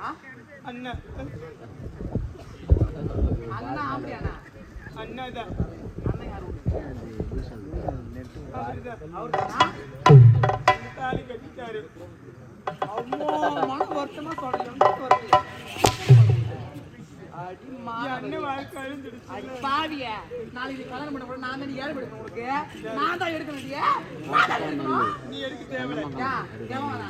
ஆ? அண்ணா ஆம்படியாண்ணா அண்ணன் தான் அண்ணன் யாரு தாலி கட்டிட்டாரு அவ்வளோ மன வருத்தமா சொல்றீங்க பாவிய நாளைக்கு நீ கல்யாணம் பண்ண கூட நான் தான் எடுக்கணும் உனக்கு நான் தான் எடுக்கணும் நீ எடுக்க தேவையில்லை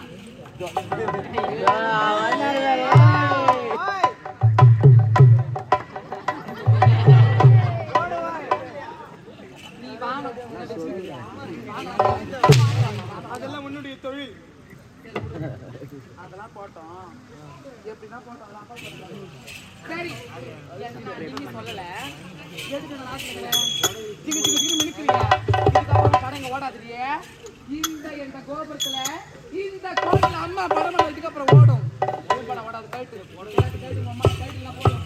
அதெல்லாம் போட்டோம். எப்படின்னா போட்டோம். சரி. நீங்க சொல்லல. கடைங்க ஓடாதுலையே இந்த இந்த கோபுரத்துல இந்த கோவில் அம்மா படம் இதுக்கப்புறம் ஓடும். படம் ஓடாது கழுத்து கழுத்து அம்மா கழுத்துலாம் போடும்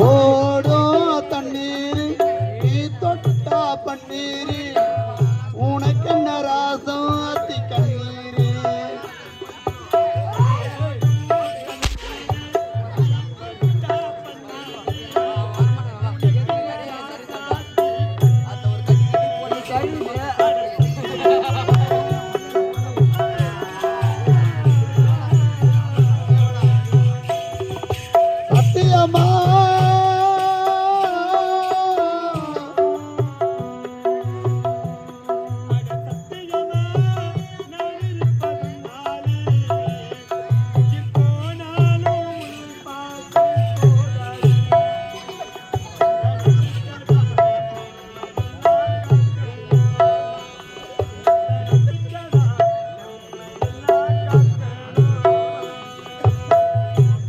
ஓடோ தண்ணீர் நீ தொட்டா பன்னீர் உனக்கு என்ன ராசம் அத்தி கண்ணீர்? சத்தியமா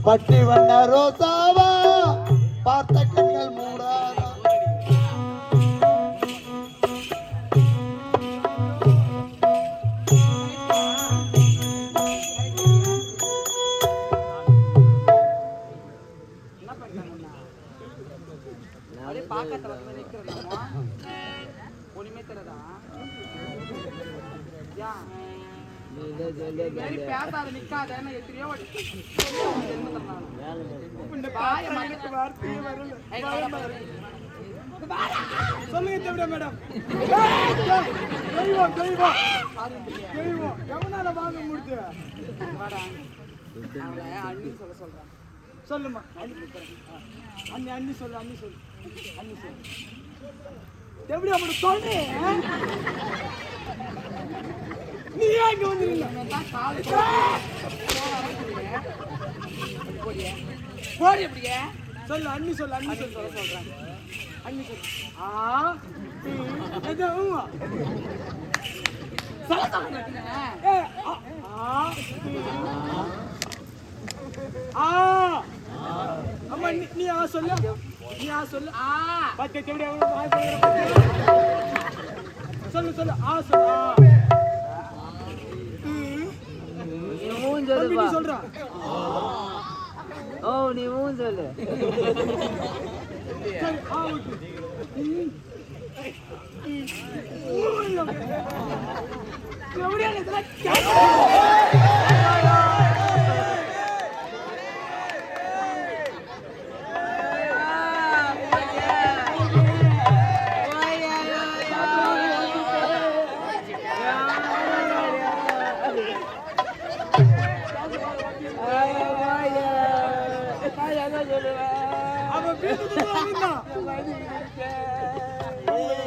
பட்டி வண்ண ரோசாவா பார்த்த சொல்லுங்க தேவிடா மேடம் தெய்வம் தெய்வம் தெய்வம் எவனால வாங்க முடியுது வாடா. சொல்ல சொல்றேன். சொல்லுமா அண்ணி அண்ணி சொல்லு அண்ணி சொல்லு அண்ணி சொல்லு எப்படி அப்படி சொல்லு நீ ஏன் இங்க வந்துருங்க போடி சொல்லு அண்ணி சொல்லு அண்ணி சொல்லு சொல்ல சொல்றேன் அண்ணி சொல்லு ஆ எது ஊமா சொல்ல சொல்லுங்க ஏ ஆ ஆ அம்மா நீ நீ ஆ சொல்லு நீ ஆ சொல்லு ஆ எப்படி எவ்வளவு சொல்லு சொல்லு ஆ சொல்லு ஆ. சொல்றா. ஓ நீ ஊன் சொல்லு. எப்படியா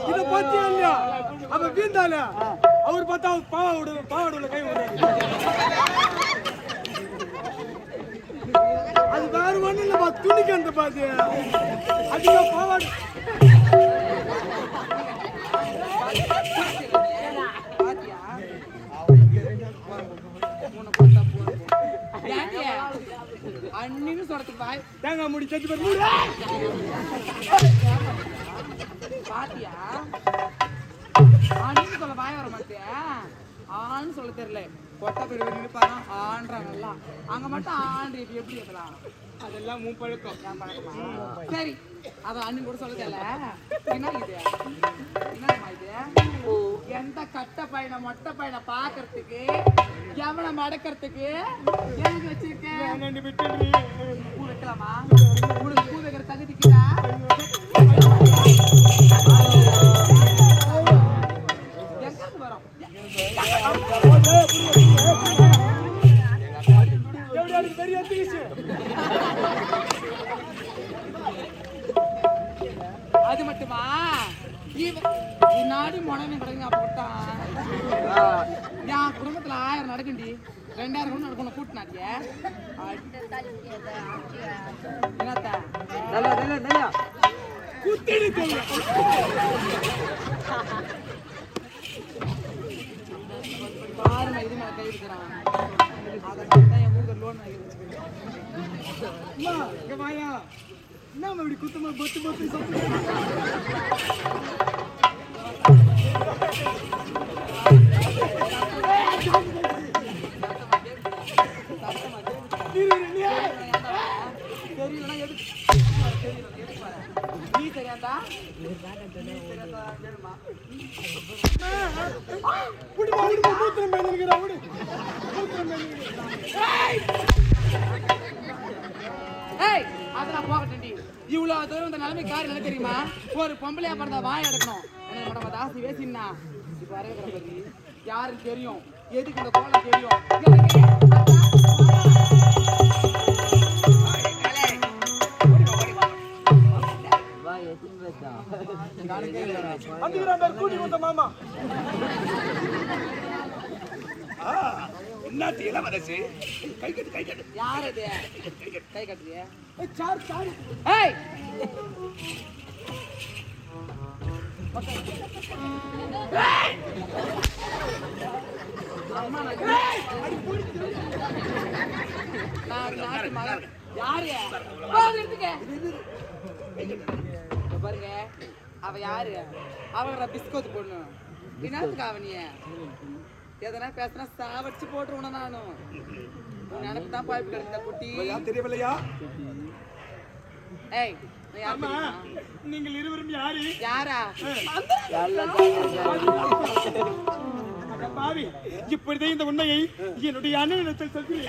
இத பத்தி இல்லையா? அவன் வீந்தால அவர் பார்த்தா பாவாடு பாவாடுல கை விடுறாரு அது வேற ஒண்ணு இல்லப்பா துணிக்கு அந்த பாத்து அதிக பாவாடு. அண்ணின்னு சொல்றதுக்கு வாய். தேங்காய் முடி செஞ்சு பாரு. பாத்தியா? அண்ணின்னு சொல்ல வாய் வர மாட்டியா? ஆன்னு சொல்ல தெரியல. கொட்டை பெரிய நினைப்பாரா ஆன்றாங்கல்ல அங்க மட்டும் ஆண்டு இப்ப எப்படி இருக்கலாம் அதெல்லாம் மூ பழக்கம். என் பழக்கமா? சரி. அத அண்ணன் கூட சொல்ல தெரியல. என்ன இது? என்னம்மா இது? எந்த கட்ட பையனை மொட்டை பையனை பாக்குறதுக்கு எவனை மடக்கிறதுக்கு எனக்கு வச்சிருக்கேன். பூ வைக்கலாமா? உனக்கு பூ வைக்கிற தகுதிக்குதா எங்க இருந்து வரோம்? பெரிய தீசு அது மட்டுமா? இந்நாடி முடங்க கிடங்க போட்டான் என் குடும்பத்துல ஆயிரம் நடக்குண்டி ரெண்டாயிரம் கூட நடக்கணும் தெரியும் பாருங்க இது மேல கை இருக்கிறான் அதை தான் என் ஊருக்கு லோன் வாங்கி வச்சுக்கிறேன் என்ன இப்படி குத்தமா பொத்து பொத்து நீ தெரியாதா விடுமா மூத்திரம் பேந்துக்கிறா விடு மூத்திரம் பேந்துக்கிறா ஏய்! இவ்வளவு தூரம் இந்த நிலைமை காரி என்ன தெரியுமா? ஒரு பொம்பளையா பிறந்த வாய் எடுக்கணும். எனக்கு மேடம் தாசி வேசின்னா யாருக்கு தெரியும்? எதுக்கு இந்த கோலம் தெரியும்? எனக்கு பேர் கூட்டி கொடுத்த மாமா. என்னத்து இளவரசு கை கட்டு கை கட்டு. யார் அது? கை கட்டுறிய? Sir sir. ஏய்! பாருங்க. அவ யாரு? அவ பிஸ்கோத் பொண்ணு. என்னத்துக்கு அவனிய எதனா பேசினா சாவடிச்சு போட்டுருவணும் நானும் உன் நினைப்பு தான் பாய்ப்பு இந்த குட்டி? தெரியவில்லையா? ஏய்? நீங்கள் இருவரும் யாரு? யாரா? அட பாவி இப்பொழுதே இந்த உண்மையை என்னுடைய அண்ணனிடத்தில் சொல்கிறேன்.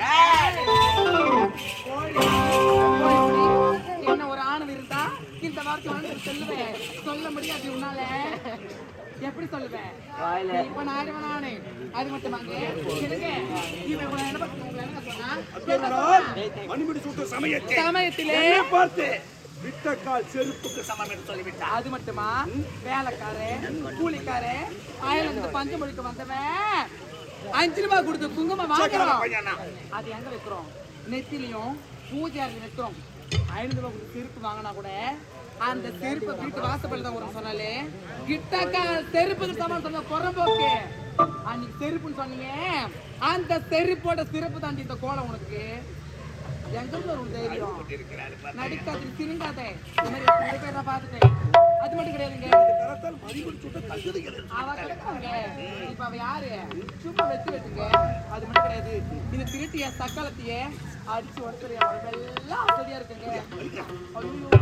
என்ன ஒரு ஆணவம் இருந்தா இந்த வார்த்தை வந்து சொல்லுவேன் சொல்ல முடியாது உன்னால. எப்படி சொல்லுவேன்? இப்ப நான் நானு அது மட்டுமாங்க சமயத்திலே. பார்த்து விட்ட கால் செருப்புக்கு சமம் என்று அது மட்டுமா? வேலைக்காரன் கூலிக்காரன் அயலிருந்து பஞ்சு மொழிக்கு வந்தவன். அஞ்சு ரூபாய் கொடுத்து குங்குமம் வாங்குறோம். அது எங்க வைக்கிறோம்? நெத்திலையும் பூஜை வைக்கிறோம் ஐநூறு ரூபாய் கொடுத்து செருப்பு வாங்கினா கூட அந்த செருப்பு வீட்டு வாசப்படி தான் வரும் சொன்னாலே. கிட்டக்க செருப்புக்கு சமான் சொன்ன புறம்போக்கு. அன்னைக்கு செருப்புன்னு சொன்னீங்க. அந்த செருப்போட சிறப்பு தாண்டி இந்த கோலம் உனக்கு. எங்க இருந்து வரும் தைரியம். நடிக்காது சிரிங்காதே இந்த மாதிரி நிறைய பேர் பார்த்துட்டேன் அது மட்டும் கிடையாதுங்க. அவ கிடக்காங்க. இப்ப அவ யாரு? வெச்சு வெட்டுங்க அது மட்டும் கிடையாது. இந்த திருட்டிய சக்காலத்தையே அடிச்சு உடச்சுறிய எல்லாம் சரியா இருக்குங்க. ஐயோ.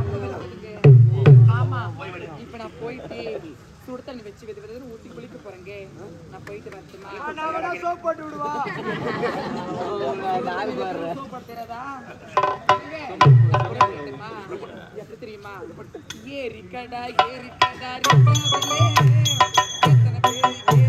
ஆமா. இப்ப நான் போயிட்டு சுடு தண்ணி வச்சு வெது வெதுன்னு ஊத்தி குளிக்க போறேங்க நான் போயிட்டு வரட்டுமா? சோப் போட்டு விடுவா. தெரியாதா இங்க, எப்படி தெரியுமா? தெரியுமா ஏரிக்கடா ஏரிக்கடா எத்தனை பேர்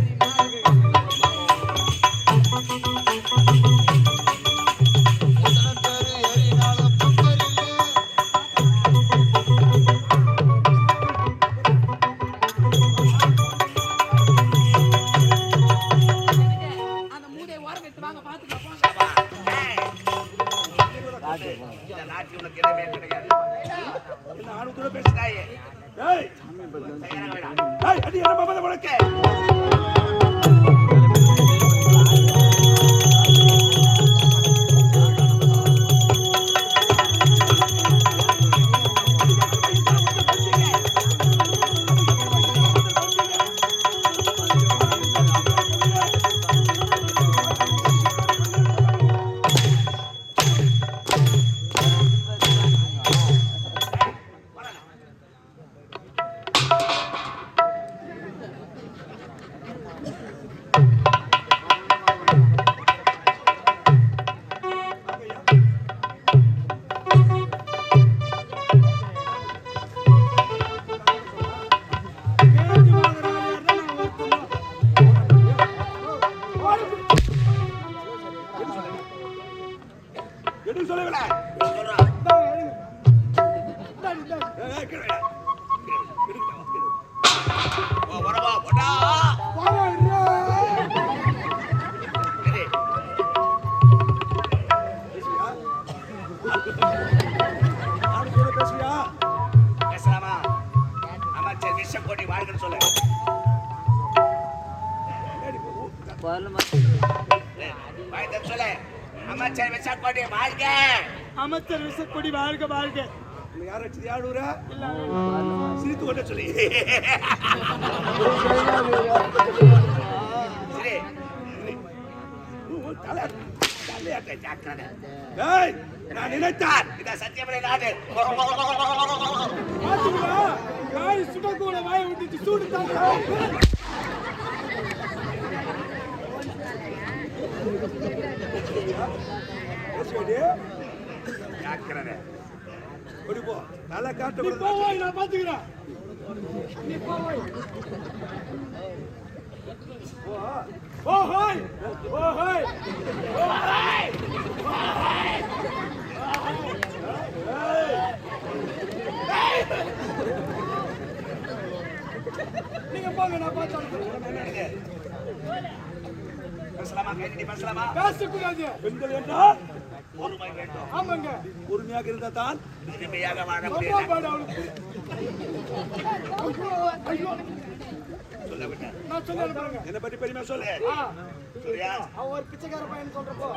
அமைச்சர் விஷக்கோட்டி வாழ்க அமைச்சர் விசக்கொடி வாழ்க வாழ்க. யார் வச்சது யார் ஊரா சிரித்து கொண்டே சொல்லி நான் சத்தியமலை நாடு சுடக்கூட வாய் சூடு தாங்க பேசுவேடி ஜாக்கிரதை ஓடி நான் பாத்துக்கிறேன் நீ ஓஹோய் ஓஹோய் நீங்க போங்க நான் பார்த்து பேசலாமா? கைதி பேசலாமா? பேசக்கூடாது. பெண்கள் என்றால் பொறுமை வேண்டும். ஆமாங்க. பொறுமையாக இருந்தால் தான் இனிமையாக வாழ முடியும். என்னை பற்றி பெருமையா சொல்லு. அவன் ஒரு பிச்சைக்கார பையன் சொல்றப்போ.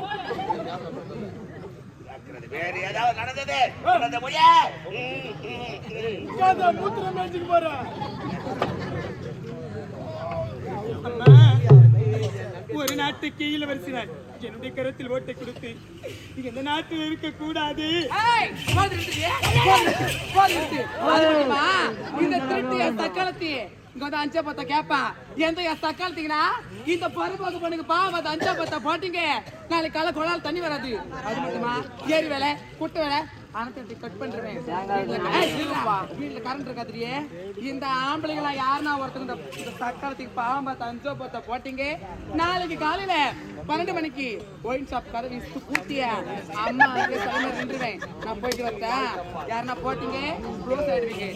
வேற ஏதாவது நடந்தது? நடந்த உட்கார்ந்து மூத்திரம் போறேன் ஒரு நாட்டுக்கு இளவரசினார் என்னுடைய கருத்தில் ஓட்டை கொடுத்து இந்த நாட்டில் இருக்க கூடாது இந்த திருட்டு என் சக்காலத்தி இங்க வந்து அஞ்சா பத்த கேட்பான் எந்த என் சக்காலத்திங்கன்னா இந்த பருப்பு பண்ணுங்க பாவம் அது அஞ்சா பத்த போட்டீங்க. நாளைக்கு காலை குழால் தண்ணி வராது. அது மட்டுமா? ஏரி வேலை குட்டை வேலை அனத்தை கட் பண்றேன் வீட்டுல கரண்ட் இருக்காதுரியே இந்த ஆம்பளைங்களா யாருன்னா ஒருத்தங்க இந்த- சக்காலத்துக்கு பாவம் பார்த்து அஞ்சோ பத்த போட்டீங்க? நாளைக்கு காலையில பன்னெண்டு மணிக்கு ஒயின் ஷாப் கதை இஸ்து பூட்டிய அம்மா அங்கே நின்றுவேன். நான் போயிட்டு வரேன் யாருன்னா போட்டீங்க? க்ளோஸ் ஆயிடுவீங்க.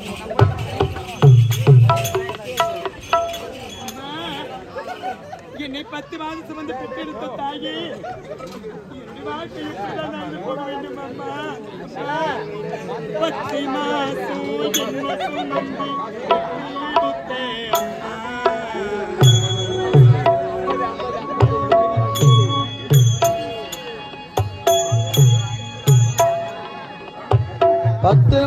என்னை பத்து சுமந்து பெற்றெடுத்த தாயி. வாழ்க்கை இப்படிதான் நடந்து வேண்டும் அம்மா? மாசம் அம்மா. பத்து